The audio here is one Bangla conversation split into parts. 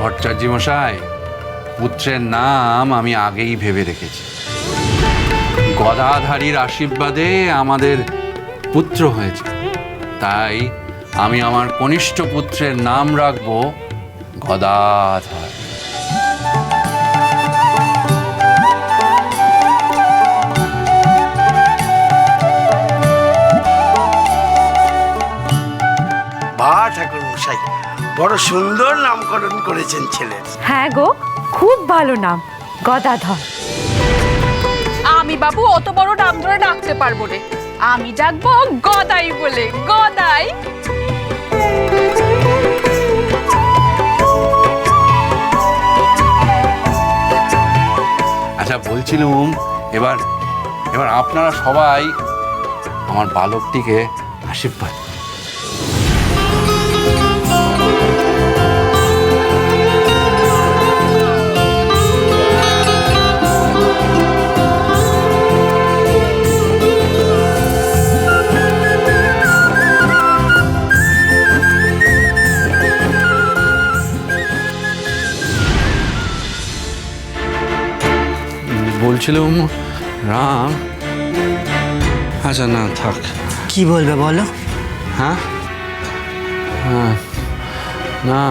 ভট্টাচার্য মশাই, পুত্রের নাম আমি আগেই ভেবে রেখেছি। গদাধারীর আশীর্বাদে আমাদের পুত্র হয়েছে। তাই আমি আমার কনিষ্ঠ পুত্রের নাম রাখব গদাধর। ঠাকুর মশাই বড় সুন্দর নামকরণ করেছেন ছেলের। হ্যাঁ গো খুব ভালো নাম গদাধর। আমি বাবু অত বড় নাম ধরে ডাকতে পারব রে আমি ডাকবো গদাই বলে গদাই। আচ্ছা বলছিলুম এবার এবার আপনারা সবাই আমার বালকটিকে আশীর্বাদ বলছিলুম রাম আচ্ছা না থাক। কি বলবে বলো? হ্যাঁ? হ্যাঁ। না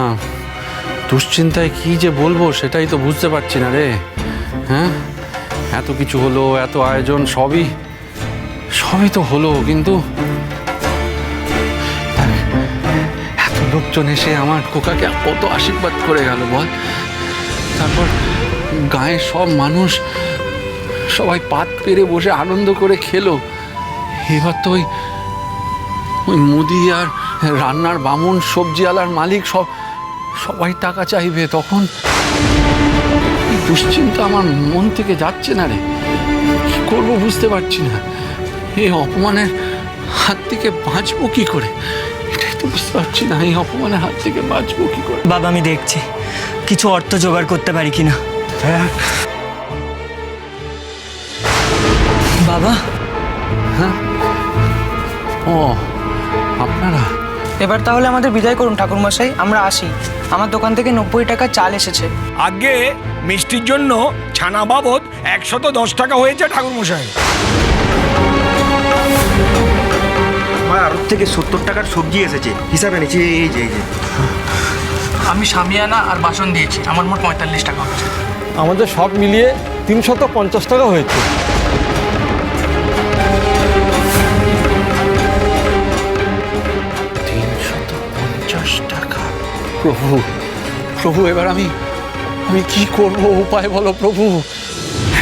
দুশ্চিন্তায় কি যে বলব সেটাই তো বুঝতে পারছি না রে। হ্যাঁ? এত কিছু হলো এত আয়োজন সবই সবই তো হলো কিন্তু এত লোকজন এসে আমার খোকাকে কত আশীর্বাদ করে গেল বল। তারপর গায়ের সব মানুষ সবাই পাত পেরে বসে আনন্দ করে খেলো। এবার তো ওই ওই মুদি আর রান্নার বামুন সবজিওয়ালার মালিক সব সবাই টাকা চাইবে তখন। দুশ্চিন্তা আমার মন থেকে যাচ্ছে না রে। কি করব বুঝতে পারছি না। এই অপমানের হাত থেকে বাঁচবো কি করে? এটাই তো বুঝতে পারছি না এই অপমানের হাত থেকে বাঁচবো কি করে? বাবা আমি দেখছি। কিছু অর্থ জোগাড় করতে পারি কিনা? হ্যাঁ। বাবা। হ্যাঁ। ও আপনারা? এবার তাহলে আমাদের বিদায় করুন ঠাকুরমশাই আমরা আসি। আমার দোকান থেকে নব্বই টাকা চাল এসেছে। আগে মিষ্টির জন্য ছানা বাবদ একশত দশ টাকা হয়েছে ঠাকুরমশাই। আমার আড়ত থেকে সত্তর টাকার সবজি এসেছে। হিসাবে নিচ্ছি এই যে এই যে। আমি সামিয়ানা আর বাসন দিয়েছি। আমার মোট পঁয়তাল্লিশ টাকা হচ্ছে আমাদের সব মিলিয়ে তিনশত পঞ্চাশ টাকা হয়েছে। পঞ্চাশ টাকা। প্রভু প্রভু এবার আমি আমি কি করব? উপায় বলো প্রভু।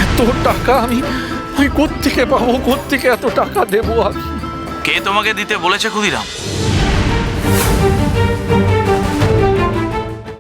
এত টাকা আমি আমি কোত্থেকে পাবো? কোত্থেকে এত টাকা দেবো আমি? কে তোমাকে দিতে বলেছে ক্ষুদিরাম?